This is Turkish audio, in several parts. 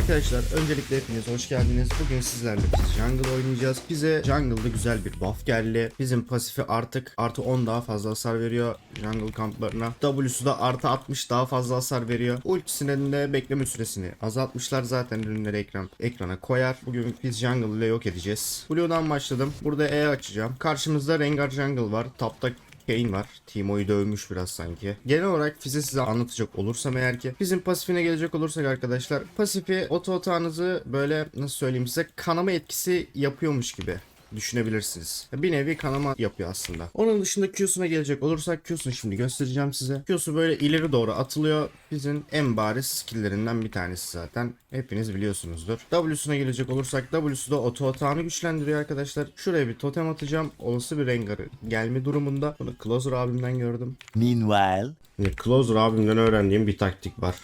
Arkadaşlar öncelikle hepiniz hoş geldiniz. Bugün sizlerle biz jungle oynayacağız. Bize jungle'da güzel bir buff geldi. Bizim pasifi artık artı 10 daha fazla hasar veriyor jungle kamplarına. W'su da artı 60 daha fazla hasar veriyor. Ultisinin de bekleme süresini azaltmışlar. Zaten ürünleri ekran ekrana koyar. Bugün biz jungle ile yok edeceğiz. Blue'dan başladım. Burada E açacağım. Karşımızda Rengar jungle var. Tapta Kane var. Timo'yu dövmüş biraz sanki. Genel olarak Fizz'i size anlatacak olursam eğer ki bizim pasifine gelecek olursak arkadaşlar pasifi oto otağınızı böyle nasıl söyleyeyim size kanama etkisi yapıyormuş gibi düşünebilirsiniz. Bir nevi kanama yapıyor aslında. Onun dışında Q'suna gelecek olursak Q'sunu şimdi göstereceğim size. Q'su böyle ileri doğru atılıyor. Bizim en bariz skill'lerinden bir tanesi zaten. Hepiniz biliyorsunuzdur. W'suna gelecek olursak W'su da oto otağını güçlendiriyor arkadaşlar. Şuraya bir totem atacağım. Olası bir Rengar'ı gelme durumunda. Bunu Closer abimden gördüm. Meanwhile, Closer abimden öğrendiğim bir taktik var.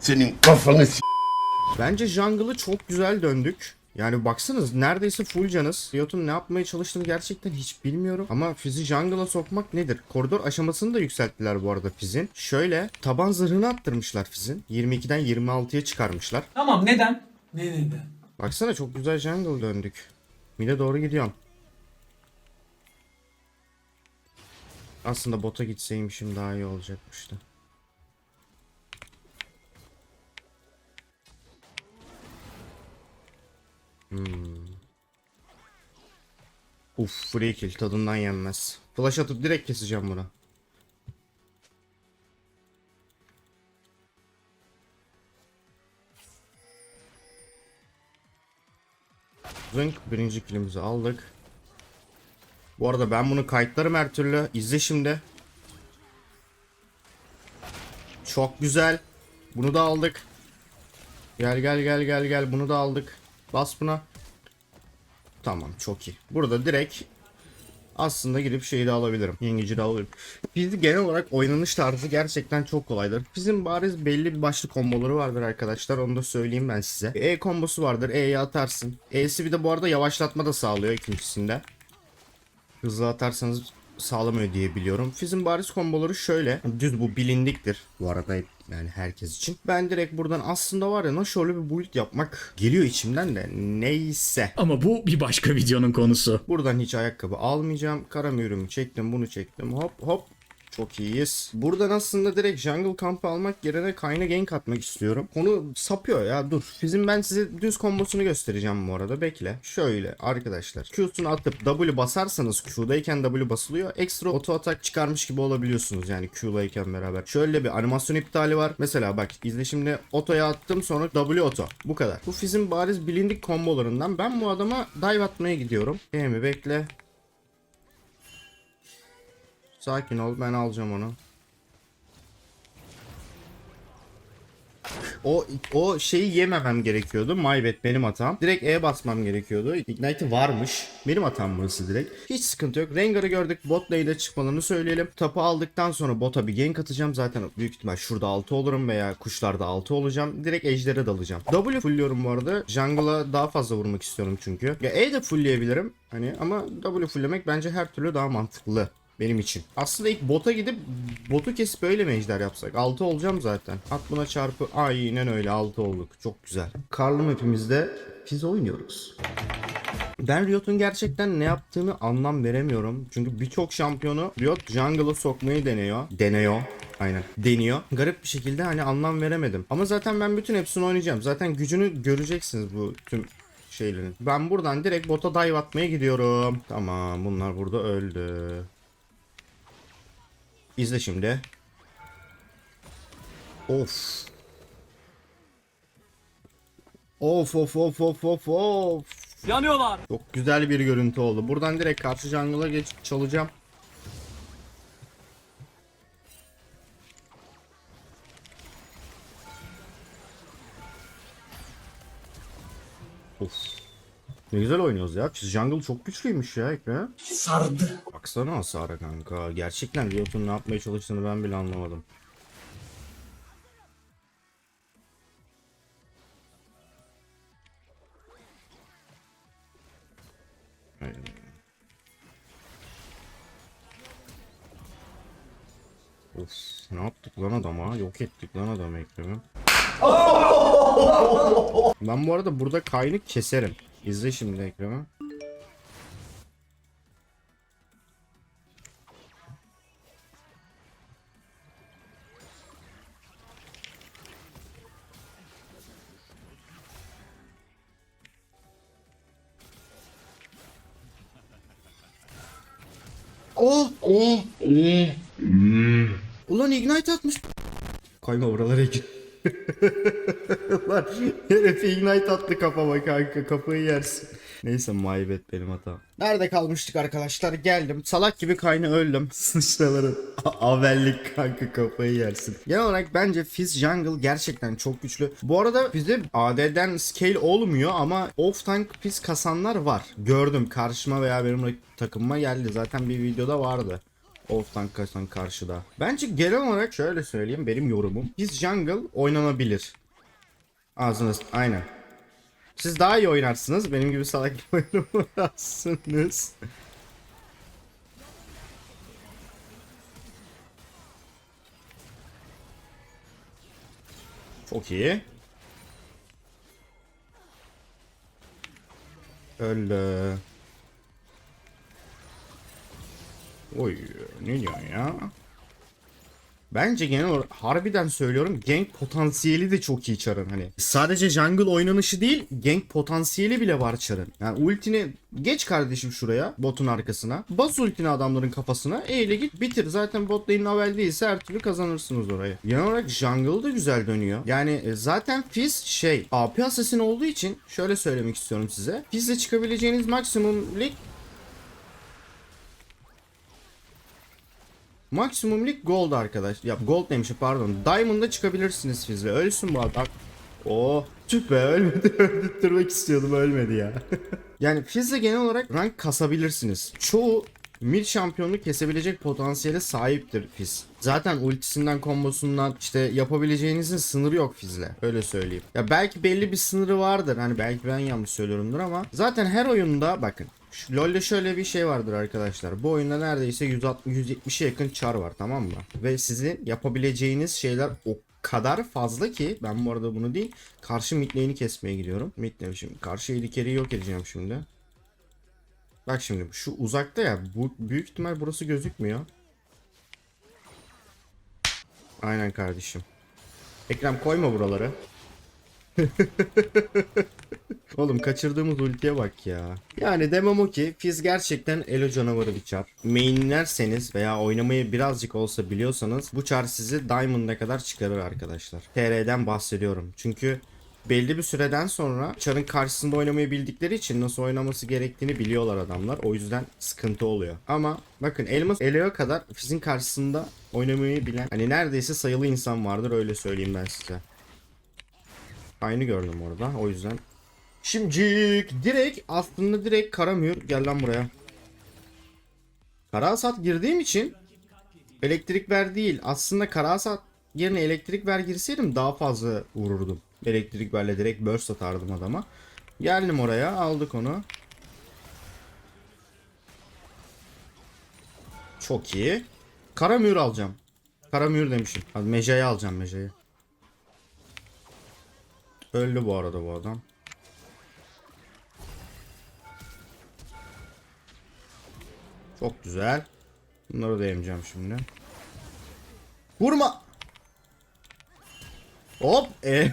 Senin kafanı Bence jungle'ı çok güzel döndük. Yani baksanız neredeyse full canız. Riot'un ne yapmaya çalıştığını gerçekten hiç bilmiyorum. Ama Fizz'i jungle'a sokmak nedir? Koridor aşamasını da yükselttiler bu arada Fizz'in. Şöyle taban zırhını arttırmışlar Fizz'in. 22'den 26'ya çıkarmışlar. Tamam neden? Ne neden? Baksana çok güzel jungle döndük. Mid'e doğru gidiyorum. Aslında bota gitseymişim daha iyi olacakmıştı. Hmm. Uf free kill tadından yenmez. Flash atıp direkt keseceğim bunu. Zınk birinci killimizi aldık. Bu arada ben bunu kayıtlarım her türlü. İzle şimdi. Çok güzel. Bunu da aldık. Gel gel gel gel gel bunu da aldık. Bas buna. Tamam çok iyi. Burada direkt aslında gidip şeyi de alabilirim. Yengeci de alabilirim. Biz genel olarak oynanış tarzı gerçekten çok kolaydır. Bizim bariz belli bir başlı komboları vardır arkadaşlar. Onu da söyleyeyim ben size. E kombosu vardır. E'yi atarsın. E'si bir de bu arada yavaşlatma da sağlıyor ikincisinde. Hızlı atarsanız sağlamıyor diye biliyorum. Fizz'in bariz komboları şöyle. Düz bu bilindiktir. Bu arada yani herkes için. Ben direkt buradan aslında var ya nasıl şöyle bir build yapmak geliyor içimden de. Neyse. Ama bu bir başka videonun konusu. Buradan hiç ayakkabı almayacağım. Kara mührümü çektim bunu çektim. Hop hop. Çok iyiyiz. Buradan aslında direkt jungle kampı almak yerine kayna gank atmak istiyorum. Konu sapıyor ya dur. Bizim ben size düz kombosunu göstereceğim bu arada. Bekle. Şöyle arkadaşlar. Q'sunu atıp W basarsanız Q'dayken W basılıyor. Ekstra oto atak çıkarmış gibi olabiliyorsunuz yani Q'dayken beraber. Şöyle bir animasyon iptali var. Mesela bak izle şimdi otoya attım sonra W oto. Bu kadar. Bu Fizz'in bariz bilindik kombolarından. Ben bu adama dive atmaya gidiyorum. Emi bekle. Sakin ol ben alacağım onu. O o şeyi yememem gerekiyordu. My bad benim hatam. Direkt E basmam gerekiyordu. Ignite'i varmış. Benim hatam burası direkt. Hiç sıkıntı yok. Rengar'ı gördük. Bot lane'e çıkmalarını söyleyelim. Tapu aldıktan sonra bota bir gank atacağım. Zaten büyük ihtimal şurada 6 olurum veya kuşlarda 6 olacağım. Direkt ejder'e dalacağım. W fullliyorum bu arada. Jungle'a daha fazla vurmak istiyorum çünkü. Ya E de fullleyebilirim. Hani ama W fulllemek bence her türlü daha mantıklı. Benim için. Aslında ilk bota gidip botu kesip öyle mi ejder yapsak? 6 olacağım zaten. At buna çarpı. Aynen öyle 6 olduk. Çok güzel. Karlı mapimizde biz oynuyoruz. Ben Riot'un gerçekten ne yaptığını anlam veremiyorum. Çünkü birçok şampiyonu Riot jungle'ı sokmayı deniyor. Deniyor. Aynen. Deniyor. Garip bir şekilde hani anlam veremedim. Ama zaten ben bütün hepsini oynayacağım. Zaten gücünü göreceksiniz bu tüm şeylerin. Ben buradan direkt bota dive atmaya gidiyorum. Tamam bunlar burada öldü. İzle şimdi. Of. Of of of of of of. Yanıyorlar. Çok güzel bir görüntü oldu. Buradan direkt karşı jungle'a geç çalacağım. Of. Ne güzel oynuyoruz ya. Jungle çok güçlüymüş ya ekran. Sardı. Baksana hasara kanka. Gerçekten Riot'un ne yapmaya çalıştığını ben bile anlamadım. Of, ne yaptık lan adama? Yok ettik lan adamı ekranı. Ben bu arada burada kaynı keserim. İzle şimdi ekranı. Oh! Oh! Ulan ignite atmış. Kayma buralara git. Lan herif ignite attı kafama kanka kafayı yersin. Neyse maybet benim hatam. Nerede kalmıştık arkadaşlar geldim. Salak gibi kayna öldüm. Sıçraların avellik kanka kafayı yersin. Genel olarak bence Fizz Jungle gerçekten çok güçlü. Bu arada bize AD'den scale olmuyor ama off tank Fizz kasanlar var. Gördüm karşıma veya benim takımıma geldi. Zaten bir videoda vardı. Off tank kasan karşıda. Bence genel olarak şöyle söyleyeyim benim yorumum. Fizz Jungle oynanabilir. Ağzınız aynen. Siz daha iyi oynarsınız. Benim gibi salak oynamazsınız. Çok iyi. Öyle. Oy ne diyorsun ya? Bence genel olarak harbiden söylüyorum gank potansiyeli de çok iyi Char'ın hani. Sadece jungle oynanışı değil gank potansiyeli bile var Char'ın. Yani ultini geç kardeşim şuraya botun arkasına. Bas ultini adamların kafasına eyle git bitir. Zaten bot lane'in avel değilse her türlü kazanırsınız orayı. Genel olarak jungle da güzel dönüyor. Yani e, zaten Fizz şey AP assassin olduğu için şöyle söylemek istiyorum size. Fizz'le çıkabileceğiniz maksimum lig Maksimum lig gold arkadaş. Ya gold demişim pardon. Diamond'da çıkabilirsiniz Fizz'le. Ölsün bu adam. Oh tüh be ölmedi. Öldürtmek istiyordum ölmedi ya. yani Fizz'le genel olarak rank kasabilirsiniz. Çoğu mid şampiyonluğu kesebilecek potansiyele sahiptir Fizz. Zaten ultisinden kombosundan işte yapabileceğinizin sınırı yok Fizz'le. Öyle söyleyeyim. Ya belki belli bir sınırı vardır. Hani belki ben yanlış söylüyorumdur ama zaten her oyunda bakın LoL'de şöyle bir şey vardır arkadaşlar. Bu oyunda neredeyse 160 170'e yakın çar var tamam mı? Ve sizin yapabileceğiniz şeyler o kadar fazla ki ben bu arada bunu değil karşı mid lane'i kesmeye gidiyorum. Mid lane şimdi karşı carry'i yok edeceğim şimdi. Bak şimdi şu uzakta ya bu büyük ihtimal burası gözükmüyor. Aynen kardeşim. Ekrem koyma buraları. Oğlum kaçırdığımız ultiye bak ya. Yani demem o ki Fizz gerçekten elo canavarı bir çar. Mainlerseniz veya oynamayı birazcık olsa biliyorsanız bu çar sizi Diamond'a kadar çıkarır arkadaşlar. TR'den bahsediyorum. Çünkü belli bir süreden sonra çarın karşısında oynamayı bildikleri için nasıl oynaması gerektiğini biliyorlar adamlar. O yüzden sıkıntı oluyor. Ama bakın Elmas Elo'ya kadar Fizz'in karşısında oynamayı bilen hani neredeyse sayılı insan vardır öyle söyleyeyim ben size. Aynı gördüm orada. O yüzden. Şimdicik direkt aslında direkt Karamür gel lan buraya. Karasat girdiğim için elektrik ver değil. Aslında Karasat yerine elektrik ver girseydim daha fazla vururdum. Elektrik verle direkt burst atardım adama. Geldim oraya aldık onu. Çok iyi. Karamür alacağım. Karamür demişim. Hadi Meja'yı alacağım Meja'yı. Öldü bu arada bu adam. Çok güzel. Bunları da yemeyeceğim şimdi. Vurma. Hop. E.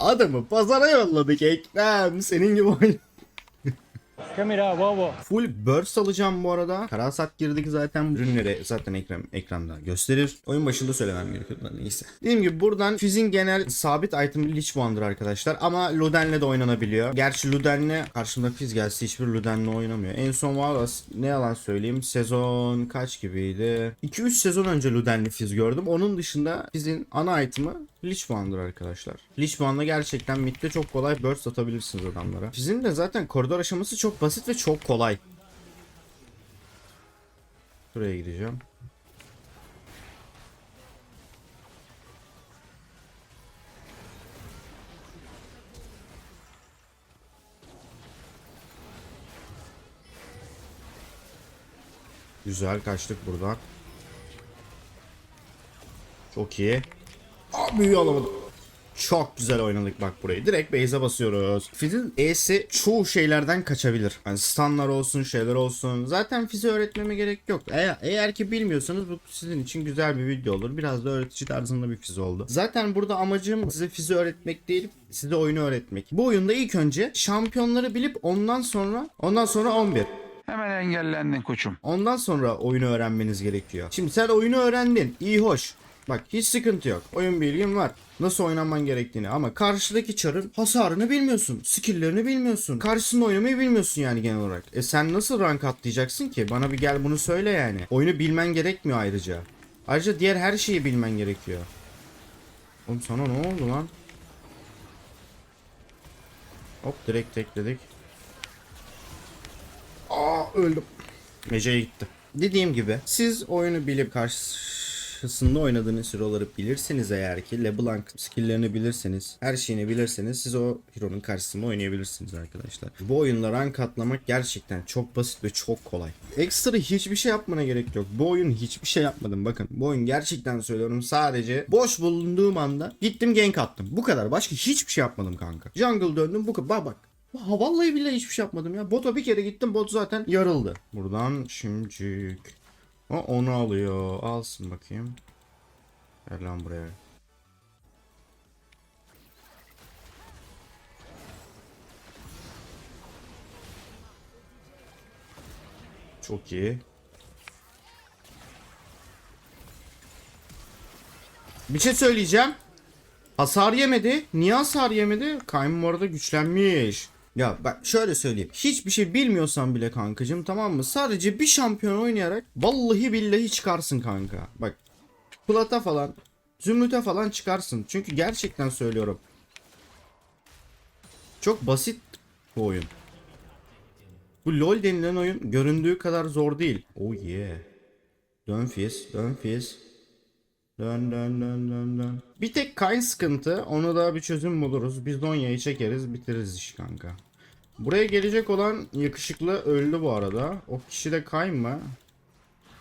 Adamı pazara yolladık Ekrem. Senin gibi oyun. Full burst alacağım bu arada. Karasat girdik zaten. Ürünleri zaten ekran, ekranda gösterir. Oyun başında söylemem gerekiyor. da Neyse. Dediğim gibi buradan Fizz'in genel sabit item Lich One'dır arkadaşlar. Ama Luden'le de oynanabiliyor. Gerçi Luden'le karşımda Fizz gelse hiçbir Luden'le oynamıyor. En son Vargas ne yalan söyleyeyim sezon kaç gibiydi? 2-3 sezon önce Luden'li Fizz gördüm. Onun dışında Fizz'in ana item'ı Lich One'dır arkadaşlar. Lich One'la gerçekten midde çok kolay burst atabilirsiniz adamlara. Fizz'in de zaten koridor aşaması çok basit ve çok kolay. Şuraya gideceğim. Güzel kaçtık buradan. Çok iyi. Aa, büyüğü alamadım. Çok güzel oynadık bak burayı. Direkt base'e basıyoruz. Fizz'in E'si çoğu şeylerden kaçabilir. Yani stunlar olsun, şeyler olsun. Zaten Fizz'e öğretmeme gerek yok. Eğer, eğer ki bilmiyorsanız bu sizin için güzel bir video olur. Biraz da öğretici tarzında bir Fizz oldu. Zaten burada amacım size Fizz'i öğretmek değil, size oyunu öğretmek. Bu oyunda ilk önce şampiyonları bilip ondan sonra ondan sonra 11. Hemen engellendin koçum. Ondan sonra oyunu öğrenmeniz gerekiyor. Şimdi sen oyunu öğrendin. iyi hoş. Bak hiç sıkıntı yok. Oyun bilgin var. Nasıl oynanman gerektiğini ama karşıdaki çarın hasarını bilmiyorsun. Skill'lerini bilmiyorsun. Karşısında oynamayı bilmiyorsun yani genel olarak. E sen nasıl rank atlayacaksın ki? Bana bir gel bunu söyle yani. Oyunu bilmen gerekmiyor ayrıca. Ayrıca diğer her şeyi bilmen gerekiyor. Oğlum sana ne oldu lan? Hop direkt tekledik. Aa öldüm. Mece'ye gitti. Dediğim gibi siz oyunu bilip karşısında oynadığınız hero'ları bilirseniz eğer ki LeBlanc skill'lerini bilirseniz her şeyini bilirseniz siz o hero'nun karşısında oynayabilirsiniz arkadaşlar. Bu oyunda rank atlamak gerçekten çok basit ve çok kolay. Ekstra hiçbir şey yapmana gerek yok. Bu oyun hiçbir şey yapmadım bakın. Bu oyun gerçekten söylüyorum sadece boş bulunduğum anda gittim gank attım. Bu kadar. Başka hiçbir şey yapmadım kanka. Jungle döndüm bu kadar. Bak bak. Vallahi billahi hiçbir şey yapmadım ya. Bota bir kere gittim bot zaten yarıldı. Buradan şimcik. O onu alıyor. Alsın bakayım. Gel lan buraya. Çok iyi. Bir şey söyleyeceğim. Hasar yemedi. Niye hasar yemedi? Kaym bu arada güçlenmiş. Ya bak şöyle söyleyeyim. Hiçbir şey bilmiyorsan bile kankacım tamam mı? Sadece bir şampiyon oynayarak vallahi billahi çıkarsın kanka. Bak plata falan zümrüte falan çıkarsın. Çünkü gerçekten söylüyorum. Çok basit bu oyun. Bu LoL denilen oyun göründüğü kadar zor değil. Oh yeah. Dön Fizz, dön Fizz. Dön dön dön dön dön. Bir tek Kayn sıkıntı. Onu da bir çözüm buluruz. Biz Donya'yı çekeriz bitiririz iş kanka. Buraya gelecek olan yakışıklı öldü bu arada. O kişi de Kayn mı?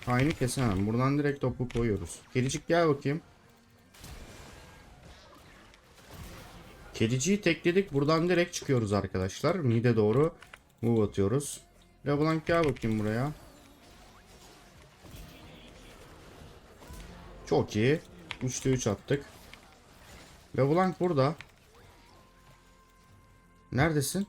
Kayn'ı kesemem. Buradan direkt topu koyuyoruz. Kedicik gel bakayım. Kediciyi tekledik. Buradan direkt çıkıyoruz arkadaşlar. Mide doğru move atıyoruz. LeBlanc gel bakayım buraya. Çok iyi. 3'te 3 attık. LeBlanc burada. Neredesin?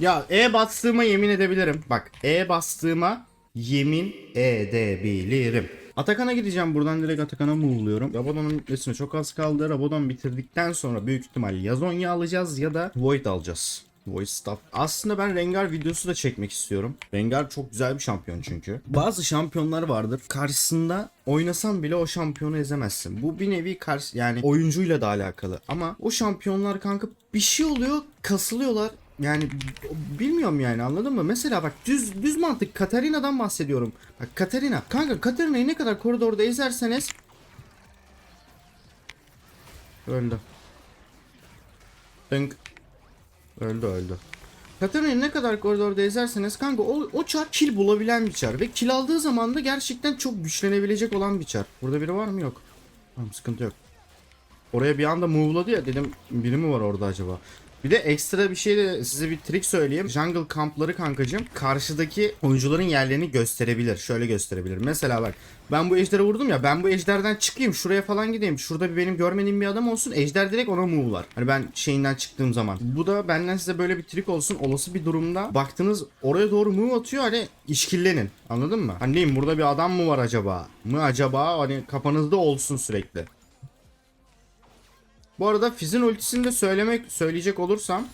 Ya E bastığıma yemin edebilirim. Bak E bastığıma yemin edebilirim. Atakan'a gideceğim buradan direkt Atakan'a move'luyorum. Rabadon'un bitmesine çok az kaldı. Rabadon bitirdikten sonra büyük ihtimal ya alacağız ya da Void alacağız. Voice Stuff. Aslında ben Rengar videosu da çekmek istiyorum. Rengar çok güzel bir şampiyon çünkü. Bazı şampiyonlar vardır. Karşısında oynasan bile o şampiyonu ezemezsin. Bu bir nevi karşı yani oyuncuyla da alakalı. Ama o şampiyonlar kanka bir şey oluyor kasılıyorlar. Yani bilmiyorum yani anladın mı? Mesela bak düz düz mantık Katarina'dan bahsediyorum. Bak Katarina. Kanka Katarina'yı ne kadar koridorda ezerseniz öldü. Dınk. Öldü öldü. Katarina'yı ne kadar koridorda ezerseniz kanka o, o çar kill bulabilen bir çar. Ve kill aldığı zaman da gerçekten çok güçlenebilecek olan bir çar. Burada biri var mı? Yok. Tamam sıkıntı yok. Oraya bir anda move'ladı ya dedim biri mi var orada acaba? Bir de ekstra bir şey de size bir trik söyleyeyim. Jungle kampları kankacım karşıdaki oyuncuların yerlerini gösterebilir. Şöyle gösterebilir. Mesela bak ben bu ejdere vurdum ya ben bu ejderden çıkayım şuraya falan gideyim. Şurada bir benim görmediğim bir adam olsun. Ejder direkt ona move'lar. Hani ben şeyinden çıktığım zaman. Bu da benden size böyle bir trik olsun. Olası bir durumda baktınız oraya doğru move atıyor hani işkillenin. Anladın mı? Hani neyim burada bir adam mı var acaba? Mı acaba? Hani kafanızda olsun sürekli. Bu arada Fizz'in ultisini de söylemek söyleyecek olursam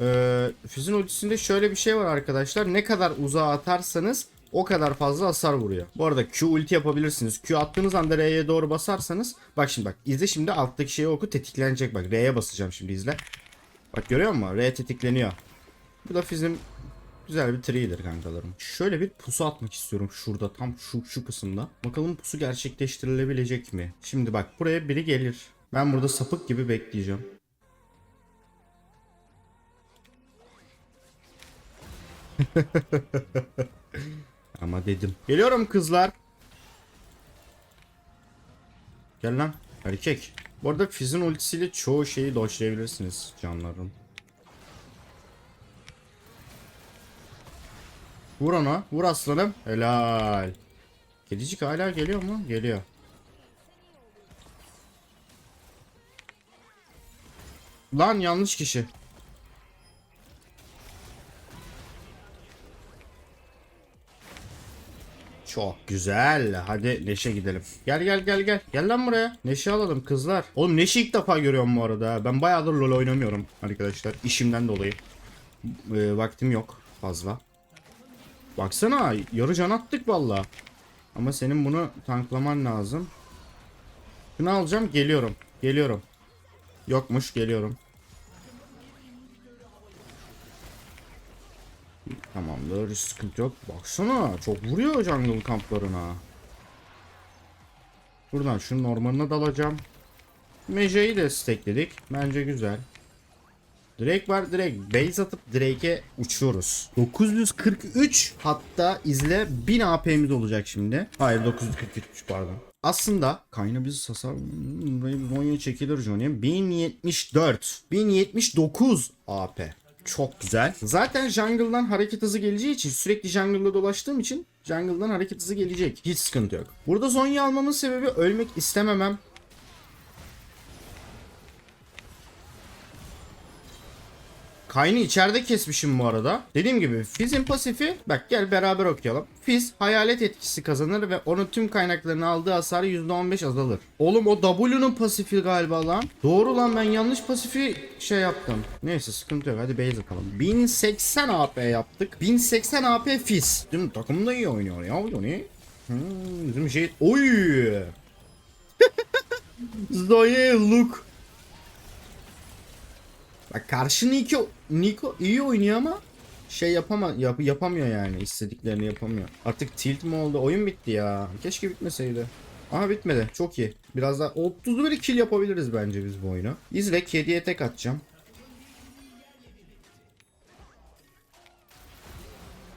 eee Fizz'in ultisinde şöyle bir şey var arkadaşlar. Ne kadar uzağa atarsanız o kadar fazla hasar vuruyor. Bu arada Q ulti yapabilirsiniz. Q attığınız anda R'ye doğru basarsanız bak şimdi bak izle şimdi alttaki şeyi oku tetiklenecek bak. R'ye basacağım şimdi izle. Bak görüyor musun? R tetikleniyor. Bu da Fizz'in güzel bir tri'dir kankalarım. Şöyle bir pusu atmak istiyorum şurada tam şu şu kısımda. Bakalım pusu gerçekleştirilebilecek mi? Şimdi bak buraya biri gelir. Ben burada sapık gibi bekleyeceğim. Ama dedim. Geliyorum kızlar. Gel lan erkek. Bu arada Fizz'in ultisiyle çoğu şeyi dodge'layabilirsiniz canlarım. Vur ona. Vur aslanım. Helal. Kedicik hala geliyor mu? Geliyor. Lan yanlış kişi. Çok güzel. Hadi Neşe gidelim. Gel gel gel gel. Gel lan buraya. Neşe alalım kızlar. Oğlum Neşe ilk defa görüyorum bu arada. Ben bayağıdır LoL oynamıyorum arkadaşlar. İşimden dolayı. Ee, vaktim yok fazla. Baksana yarı can attık valla. Ama senin bunu tanklaman lazım. Şunu alacağım geliyorum. Geliyorum. Yokmuş geliyorum. Tamamdır sıkıntı yok. Baksana çok vuruyor jungle kamplarına. Buradan şunun ormanına dalacağım. Meja'yı da stekledik. Bence güzel. Drake var direkt base atıp Drake'e uçuyoruz. 943 hatta izle 1000 AP'miz olacak şimdi. Hayır 943 pardon. Aslında kayna bizi sasar Zonya çekilir Johnny. 1074 1079 AP. Çok güzel. Zaten jungle'dan hareket hızı geleceği için sürekli jungle'da dolaştığım için jungle'dan hareket hızı gelecek. Hiç sıkıntı yok. Burada Zonya almamın sebebi ölmek istememem. Kayn'ı içeride kesmişim bu arada. Dediğim gibi Fizz'in pasifi bak gel beraber okuyalım. Fizz hayalet etkisi kazanır ve onun tüm kaynaklarını aldığı hasarı %15 azalır. Oğlum o W'nun pasifi galiba lan. Doğru lan ben yanlış pasifi şey yaptım. Neyse sıkıntı yok hadi base atalım. 1080 AP yaptık. 1080 AP Fizz. Mi? Takım da iyi oynuyor ya. Ne? Hmm, bizim şey... Oy! Zoe look. Bak karşı Nico, Nico iyi oynuyor ama şey yapama, yap, yapamıyor yani istediklerini yapamıyor. Artık tilt mi oldu? Oyun bitti ya. Keşke bitmeseydi. Aha bitmedi. Çok iyi. Biraz daha 31 kill yapabiliriz bence biz bu oyunu. İzle kediye tek atacağım.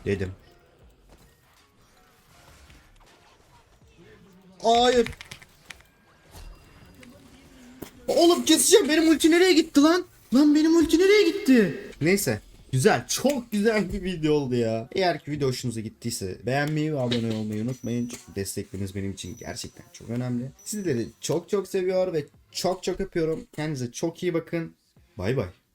Dedim. Hayır. Oğlum keseceğim. Benim ulti nereye gitti lan? Lan benim ulti nereye gitti? Neyse. Güzel. Çok güzel bir video oldu ya. Eğer ki video hoşunuza gittiyse beğenmeyi ve abone olmayı unutmayın. Çünkü destekleriniz benim için gerçekten çok önemli. Sizleri çok çok seviyor ve çok çok öpüyorum. Kendinize çok iyi bakın. Bay bay.